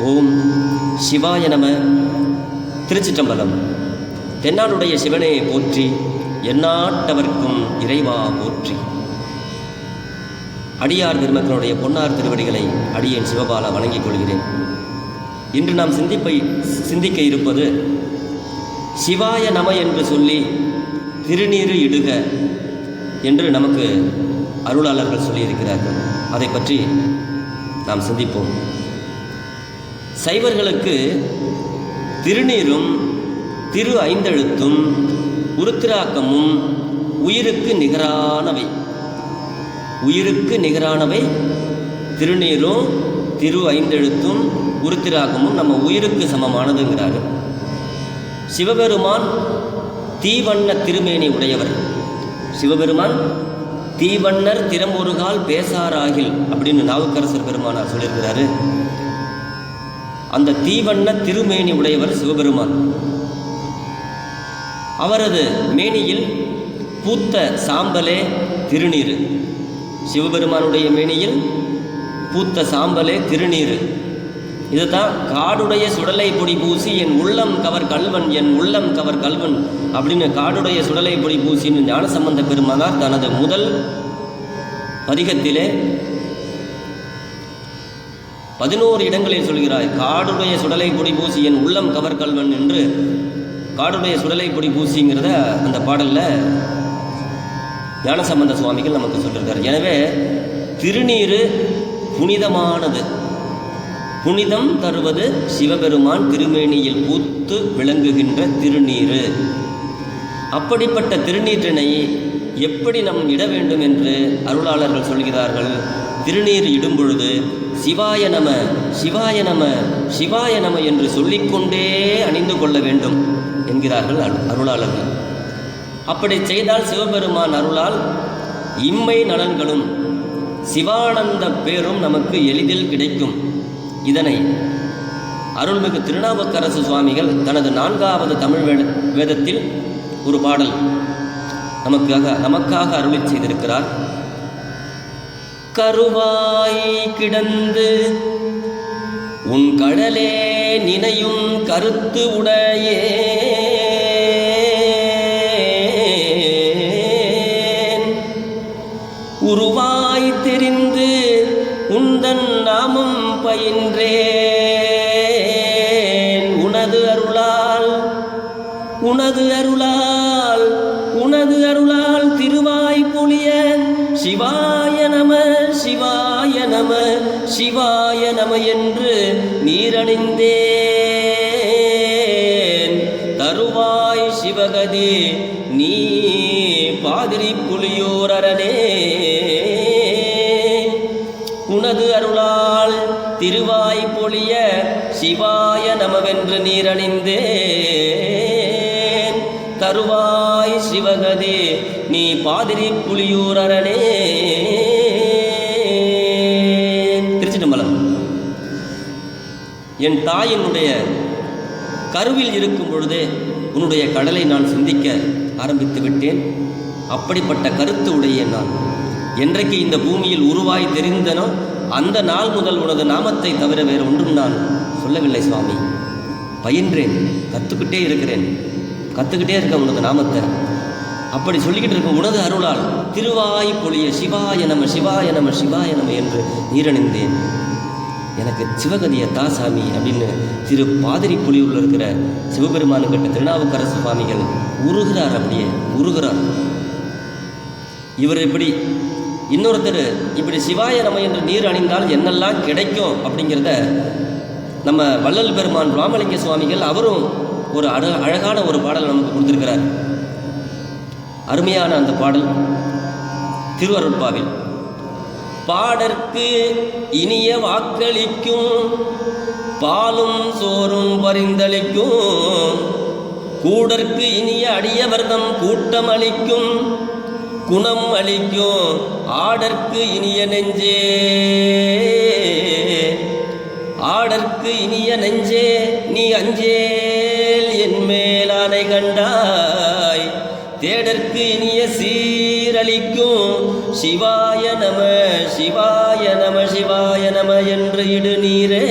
ஓம் சிவாய நம. திருச்சிற்றம்பலம். தென்னாடுடைய சிவனே போற்றி எந்நாட்டவர்க்கும் இறைவா போற்றி. அடியார் பெருமக்களுடைய பொன்னார் திருவடிகளை அடியேன் சிவபாலா வணங்கிக் கொள்கிறேன். இன்று நாம் சிந்திப்பை சிந்திக்க இருப்பது சிவாய நம என்று சொல்லி திருநீறு இடுக என்று நமக்கு அருளாளர்கள் சொல்லியிருக்கிறார்கள். அதை பற்றி நாம் சிந்திப்போம். சைவர்களுக்கு திருநீரும் திரு ஐந்தெழுத்தும் உருத்திராக்கமும் உயிருக்கு நிகரானவை. உயிருக்கு நிகரானவை திருநீரும் திரு ஐந்தெழுத்தும் உருத்திராக்கமும் நம்ம உயிருக்கு சமமானதுங்கிறார்கள் சிவபெருமான் தீவண்ண திருமேனி உடையவர். சிவபெருமான் தீவண்ணர் திறம்பொருகால் பேசாராகில் அப்படின்னு நாவுக்கரசர் பெருமானார் சொல்லியிருக்கிறாரு. அந்த தீவண்ண திருமேனி உடையவர் சிவபெருமான். அவரது மேனியில் பூத்த சாம்பலே திருநீர். சிவபெருமானுடைய மேனியில் பூத்த சாம்பலே திருநீர். இதுதான் காடுடைய சுடலை பொடி பூசி என் உள்ளம் கவர் கல்வன் என் உள்ளம் கவர் கல்வன் அப்படின்னு காடுடைய சுடலை பொடி பூசின்னு ஞானசம்பந்த பெருமானார் தனது முதல் பதிகத்திலே பதினோரு இடங்களில் சொல்கிறார் காடுடைய சுடலை பொடி பூசி என் உள்ளம் கவர் கல்வன் என்று. காடுடைய சுடலை பொடி பூசிங்கிறத அந்த பாடலில் ஞானசம்பந்த சுவாமிகள் நமக்கு சொல்லியிருக்கார் எனவே திருநீர் புனிதமானது. புனிதம் தருவது சிவபெருமான் திருமேனியில் பூத்து விளங்குகின்ற திருநீர். அப்படிப்பட்ட திருநீற்றினை எப்படி நம் இட வேண்டும் என்று அருளாளர்கள் சொல்கிறார்கள்? திருநீர் இடும்பொழுது சிவாய நம சிவாய நம சிவாய நம என்று சொல்லிக்கொண்டே அணிந்து கொள்ள வேண்டும் என்கிறார்கள் அரு- அருளாளர்கள். அப்படி செய்தால் சிவபெருமான் அருளால் இம்மை நலன்களும் சிவானந்த பேரும் நமக்கு எளிதில் கிடைக்கும். இதனை அருள்மிகு திருநாவுக்கரசு சுவாமிகள் தனது நான்காவது தமிழ் வேத வேதத்தில் ஒரு பாடல் நமக்காக நமக்காக அருளிச் செய்திருக்கிறார். கருவாய் கிடந்து உன் கடலே நினையும் கருத்து உடையே. உருவாய் தெரிந்து உந்தன் நாமம் பயின்றே. சிவாய நம சிவாய நம சிவாய நம என்று நீரணிந்தேன். தருவாய் சிவகதி நீ பாதிரி புலியோரனே உனது அருளால் திருவாய் பொழிய சிவாய நமவென்று நீரணிந்தேன். தருவாய் சிவகதி நீ பாதிரி புலியூரனே திருச்சிட்டம்பலம் என் தாயினுடைய கருவில் இருக்கும் பொழுதே உன்னுடைய கடலை நான் சிந்திக்க ஆரம்பித்து விட்டேன். அப்படிப்பட்ட கருத்து உடைய நான். என்றைக்கு இந்த பூமியில் உருவாய் தெரிந்தனோ அந்த நாள் முதல் உனது நாமத்தை தவிர வேறு ஒன்றும் நான் சொல்லவில்லை சுவாமி. பயின்றேன் கற்றுக்கிட்டே இருக்கிறேன். கற்றுக்கிட்டே இருக்க உனது நாமத்தை. அப்படி சொல்லிக்கிட்டு இருக்கும் உனது அருளால் திருவாய் பொழிய சிவாய நம சிவாய நம சிவாய நம என்று நீரணிந்தேன். எனக்கு சிவகதியை தா சாமி அப்படின்னு திரு பாதிரி புலியூரில் இருக்கிற சிவபெருமானுக்கிட்ட திருநாவுக்கரசு சுவாமிகள் உருகிறார் அப்படியே உருகிறார். இவர் இப்படி இன்னொருத்தர் இப்படி சிவாய நம என்று நீர் அணிந்தால் என்னெல்லாம் கிடைக்கும் அப்படிங்கிறத நம்ம வள்ளல் பெருமான் ராமலிங்க சுவாமிகள் அவரும் ஒரு அழ அழகான ஒரு பாடல் நமக்கு கொடுத்துருக்கிறார். அருமையான அந்த பாடல் திருவருட்பாவில். பாடற்கு இனிய வாக்களிக்கும் பாலும் சோறும் பரிந்தளிக்கும் கூடற்கு இனிய அடியவர்தம் கூட்டம் அளிக்கும் குணம் அளிக்கும் ஆடற்கு இனிய நெஞ்சே. ஆடற்கு இனிய நெஞ்சே நீ அஞ்சே. சிவாய நம சிவாய நம சிவாய நம என்று இடுநீரே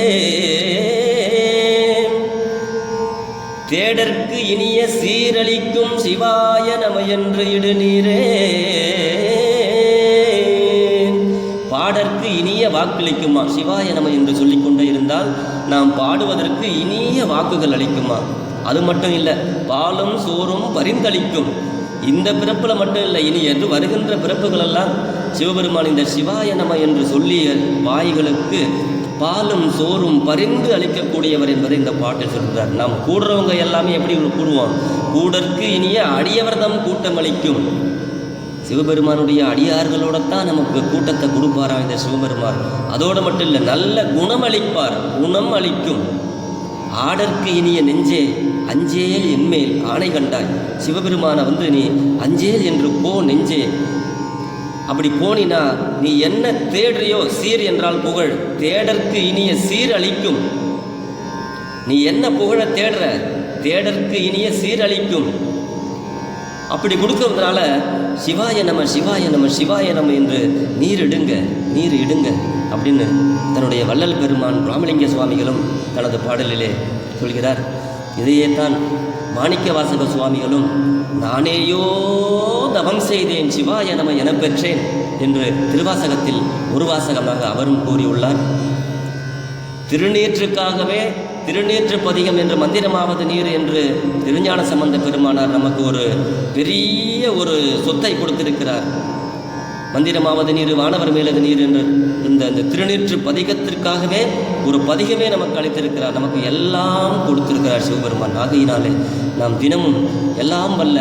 தேடற்கு இனிய சீரழிக்கும் சிவாய நம என்று இடுநீரே பாடற்கு இனிய வாக்களிக்குமா? சிவாய நம என்று சொல்லிக்கொண்டே இருந்தால் நாம் பாடுவதற்கு இனிய வாக்குகள் அளிக்குமா? அது மட்டும் இல்லை பாலும் சோறும் பரிந்தளிக்கும். இந்த பிறப்பில் மட்டும் இல்லை இனி என்று வருகின்ற பிறப்புகளெல்லாம் சிவபெருமான் இந்த சிவாய நம என்று சொல்லிய வாய்களுக்கு பாலும் சோறும் பரிந்து அளிக்கக்கூடியவர் என்பதை இந்த பாட்டில் சொல்கிறார். நாம் கூடுறவங்க எல்லாமே எப்படி கூடுவோம்? கூடற்கு இனிய அடியவர்தம் கூட்டம் அளிக்கும் சிவபெருமானுடைய அடியார்களோடத்தான் நமக்கு கூட்டத்தை கொடுப்பாராம் இந்த சிவபெருமான்? அதோடு மட்டும் இல்லை நல்ல குணம் அளிப்பார் குணம் அளிக்கும் ஆடற்கு இனிய நெஞ்சே அஞ்சேல் என்மேல் ஆணை கண்டாய். சிவபெருமானை வந்து நீ அஞ்சேல் என்று போ நெஞ்சே. அப்படி போனினா நீ என்ன தேடுறியோ சீர் என்றால் புகழ். தேடற்கு இனிய சீர் அளிக்கும். நீ என்ன புகழ தேடுற? தேடற்கு இனிய சீர் அளிக்கும். அப்படி கொடுக்கறதுனால சிவாய நம சிவாய நம சிவாய நம என்று நீர் இடுங்க நீர் இடுங்க அப்படின்னு தன்னுடைய வள்ளல் பெருமான் ராமலிங்க சுவாமிகளும் தனது பாடலிலே சொல்கிறார். இதையே தான் மாணிக்க வாசக சுவாமிகளும் நானேயோ தவம் செய்தேன் சிவாய நம என பெற்றேன் என்று திருவாசகத்தில் ஒரு வாசகமாக அவரும் கூறியுள்ளார். திருநீற்றுக்காகவே திருநீற்று பதிகம் என்று மந்திரமாவது நீர் என்று திருஞான சம்பந்த பெருமானார் நமக்கு ஒரு பெரிய ஒரு சொத்தை கொடுத்திருக்கிறார். மந்திரமாவது நீர் வானவர் மேலது நீர் என்று இந்த அந்த திருநீற்று பதிகத்திற்காகவே ஒரு பதிகமே நமக்கு அளித்திருக்கிறார். நமக்கு எல்லாம் கொடுத்திருக்கிறார் சிவபெருமான். ஆகையினாலே நாம் தினமும் எல்லாம் வல்ல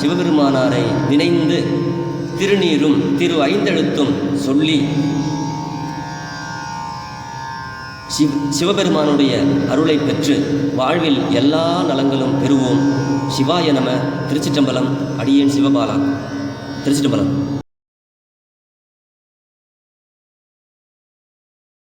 சிவபெருமானாரை நினைந்து திருநீரும் திரு ஐந்தெழுத்தும் சொல்லி சிவ சிவபெருமானுடைய அருளை பெற்று வாழ்வில் எல்லா நலங்களும் பெறுவோம். சிவாய நம திருச்சிற்றம்பலம் அடியேன் சிவபாலா. திருச்சிற்றம்பலம்.